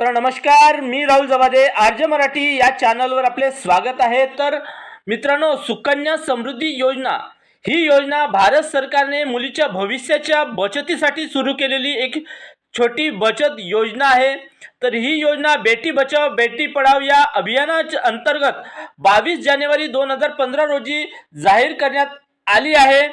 तर नमस्कार मी राहुल जवादे. आर्य मराठी या चॅनलवर आपले स्वागत आहे. तर मित्रांनो सुकन्या समृद्धी योजना. ही योजना भारत सरकारने मुलीच्या भविष्याच्या बचतीसाठी सुरू केलेली एक छोटी बचत योजना आहे. तर ही योजना बेटी बचाव बेटी पढाव या अभियानाच्या अंतर्गत बावीस जानेवारी दोन हजार पंधरा रोजी जाहीर करण्यात आली आहे.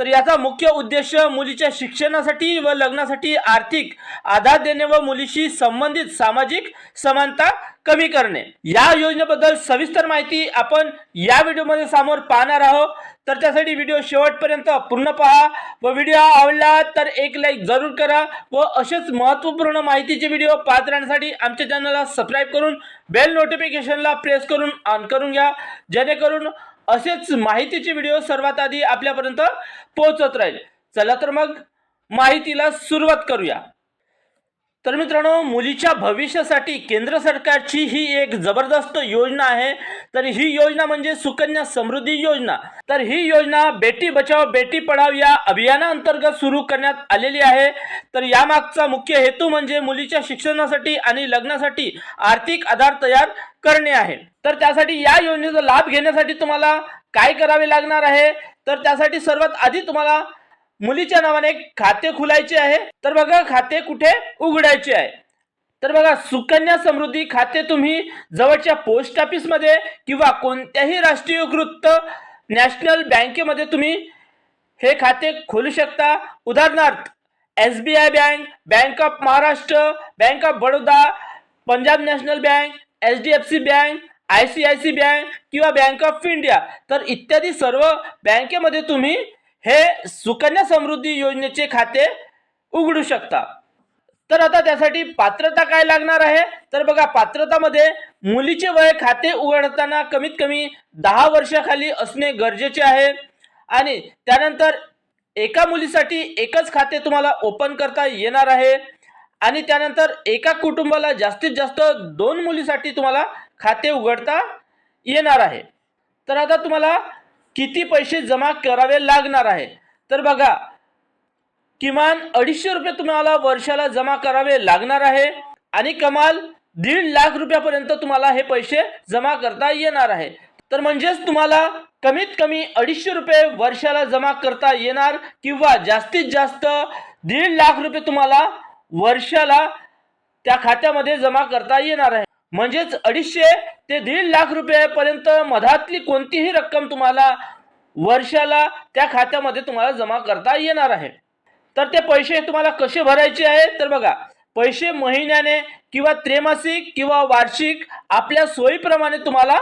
तर याचा मुख्य उद्देश मुलीच्या शिक्षणासाठी व लग्नासाठी आर्थिक आधार देणे व मुलीशी संबंधित सामाजिक समानता कमी करणे. या योजनेबद्दल सविस्तर माहिती आपण या व्हिडिओमध्ये समोर पाहणार आहोत. तर त्यासाठी व्हिडिओ शेवटपर्यंत पूर्ण पहा व व्हिडिओ आवडला तर एक लाईक जरूर करा व असेच महत्त्वपूर्ण माहितीचे व्हिडिओ पाहत राहण्यासाठी आमच्या चॅनलला सबस्क्राईब करून बेल नोटिफिकेशनला प्रेस करून ऑन करून घ्या. जेणेकरून असेच माहितीचे व्हिडिओ सर्वात आधी आपल्यापर्यंत पोहोचत राहील. चला तर मग माहितीला सुरुवात करूया. तर मित्रांनो मुलीच्या भविष्यासाठी केंद्र सरकारची ही एक जबरदस्त योजना आहे. तर ही योजना म्हणजे सुकन्या समृद्धी योजना. तर ही योजना बेटी बचाव बेटी पढाव या अभियानाअंतर्गत सुरू करण्यात आलेली आहे. तर यामागचा मुख्य हेतू म्हणजे मुलीच्या शिक्षणासाठी आणि लग्नासाठी आर्थिक आधार तयार करणे आहे. तर त्यासाठी या योजनेचा लाभ घेण्यासाठी तुम्हाला काय करावे लागणार आहे? तर त्यासाठी सर्वात आधी तुम्हाला मुलीच्या नावाने एक खाते खुलायचे आहे. तर बघा खाते कुठे उघडायचे आहे. तर बघा सुकन्या समृद्धी खाते तुम्ही जवळच्या पोस्ट ऑफिसमध्ये किंवा कोणत्याही राष्ट्रीयकृत नॅशनल बँकेमध्ये तुम्ही हे खाते खोलू शकता. उदाहरणार्थ S B I bank bank of Maharashtra bank of Baroda Punjab national bank H D F C bank I C I C bank किंवा बँक ऑफ इंडिया तर इत्यादी सर्व बँकेमध्ये तुम्ही हे सुकन्या समृद्धी योजनेचे खाते उघडू शकता. तर आता त्यासाठी पात्रता काय लागणार आहे? तर बघा पात्रतामध्ये मुलीचे वय खाते उघडताना कमीत कमी दहा वर्षाखाली असणे गरजेचे आहे. आणि त्यानंतर एका मुलीसाठी एकच खाते तुम्हाला ओपन करता येणार आहे. आणि त्यानंतर एका कुटुंबाला जास्तीत जास्त दोन मुलीसाठी तुम्हाला खाते उघडता येणार आहे. तर आता तुम्हाला किती पैसे जमा करावे लागणार आहे? तर बघा किमान अडीचशे रुपये तुम्हाला वर्षाला जमा करावे लागणार आहे आणि कमाल दीड लाख रुपयापर्यंत तुम्हाला हे पैसे जमा करता येणार आहे. तर म्हणजेच तुम्हाला कमीत कमी अडीचशे रुपये वर्षाला जमा करता येणार किंवा जास्तीत जास्त दीड लाख रुपये तुम्हाला वर्षाला त्या खात्यामध्ये जमा करता येणार आहे. म्हणजेच अडीचशे ते दीड लाख रुपयापर्यंत मधातली कोणतीही रक्कम तुम्हाला वर्षाला त्या खात्यामध्ये तुम्हाला जमा करता येणार आहे. तर ते पैसे तुम्हाला कसे भरायचे आहे? तर बघा पैसे महिन्याने किंवा त्रैमासिक किंवा वार्षिक आपल्या सोयीप्रमाणे तुम्हाला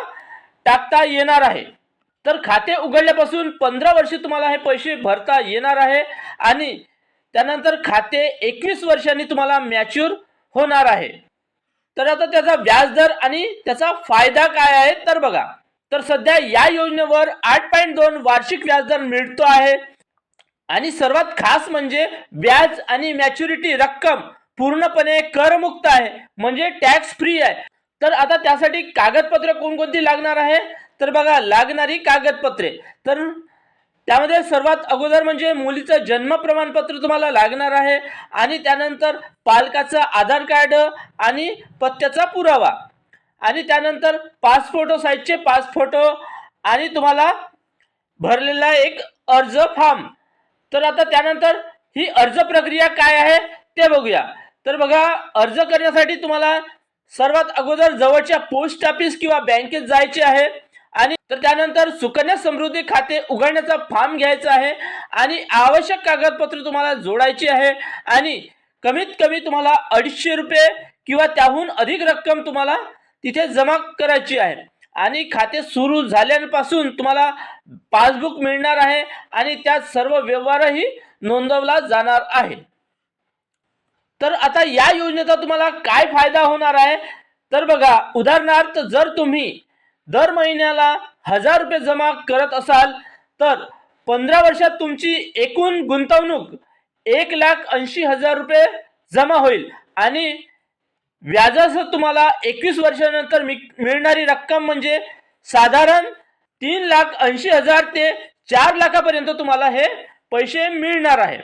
टाकता येणार आहे. तर खाते उघडल्यापासून पंधरा वर्षे तुम्हाला हे पैसे भरता येणार आहे आणि त्यानंतर खाते एकवीस वर्षांनी तुम्हाला मॅच्युअर होणार आहे. तर आता त्याचा व्याजदर आणि त्याचा फायदा काय आहे तर बघा. तर सध्या या योजनेवर आठ पॉईंट दोन वार्षिक व्याजदर मिळतो आहे. आणि सर्वात खास म्हणजे व्याज आणि मॅच्युरिटी रक्कम पूर्णपणे करमुक्त आहे म्हणजे टॅक्स फ्री आहे. तर आता त्यासाठी कागदपत्रे कोणकोणती लागणार आहे? तर बघा लागणारी कागदपत्रे. तर त्यामध्ये सर्वात अगोदर म्हणजे मुलीचं जन्म प्रमाणपत्र तुम्हाला लागणार आहे आणि त्यानंतर पालकाचं आधार कार्ड आणि पत्त्याचा पुरावा. आणि त्यानंतर पाच फोटो साईजचे पाच फोटो आणि तुम्हाला भरलेला एक अर्ज फॉर्म. तर आता त्यानंतर ही अर्ज प्रक्रिया काय आहे ते बघूया. तर बघा अर्ज करण्यासाठी तुम्हाला सर्वात अगोदर जवळच्या पोस्ट ऑफिस किंवा बँकेत जायचे आहे. आणि तर त्यानंतर सुकन्या समृद्धी खाते उघडण्याचा फॉर्म घ्यायचा आहे. आणि आवश्यक कागदपत्र तुम्हाला जोडायची आहे. आणि कमीत कमी तुम्हाला अडीचशे रुपये किंवा त्याहून अधिक रक्कम तुम्हाला तिथे जमा करायची आहे. आणि खाते सुरू झाल्यापासून तुम्हाला पासबुक मिळणार आहे. आणि त्यात सर्व व्यवहारही नोंदवला जाणार आहे. तर आता या योजनेचा तुम्हाला काय फायदा होणार आहे? तर बघा उदाहरणार्थ जर तुम्ही दर महिन्याला हजार रुपये जमा करत असाल तर पंधरा वर्षात तुमची एकूण गुंतवणूक एक लाख ऐंशी हजार रुपये जमा होईल. आणि व्याजासह तुम्हाला एकवीस वर्षानंतर मिळणारी रक्कम म्हणजे साधारण तीन लाख ऐंशी हजार ते चार लाखापर्यंत तुम्हाला हे पैसे मिळणार आहे.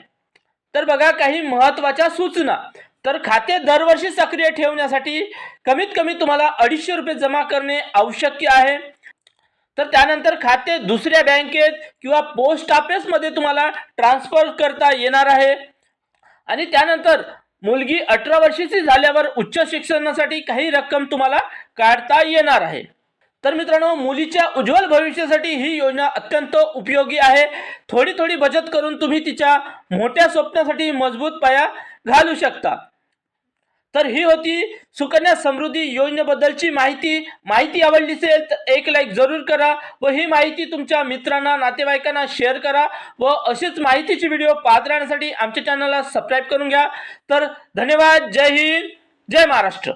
तर बघा काही महत्त्वाच्या सूचना. तर खाते दरवर्षी सक्रिय ठेवण्यासाठी कमीत कमी तुम्हाला अडीचशे रुपये जमा करणे आवश्यक आहे. तर त्यानंतर खाते दुसऱ्या बँकेत किंवा पोस्ट ऑफिसमध्ये तुम्हाला ट्रान्सफर करता येणार आहे. आणि त्यानंतर मुलगी अठरा वर्षाची झाल्यावर उच्च शिक्षणासाठी काही रक्कम तुम्हाला काढता येणार आहे. तर मित्रांनो मुलीच्या उज्ज्वल भविष्यासाठी ही योजना अत्यंत उपयोगी आहे. थोडी थोडी बचत करून तुम्ही तिच्या मोठ्या स्वप्नासाठी मजबूत पाया घालू शकता. तर ही होती सुकन्या समृद्धी योजनेबद्दलची माहिती. माहिती आवडली असेल तर एक लाईक जरूर करा व ही माहिती तुमच्या मित्रांना नातेवाईकांना शेअर करा व अशीच माहितीची व्हिडिओ पाहत राहण्यासाठी आमच्या चॅनलला सबस्क्राईब करून घ्या. तर धन्यवाद. जय हिंद. जय महाराष्ट्र.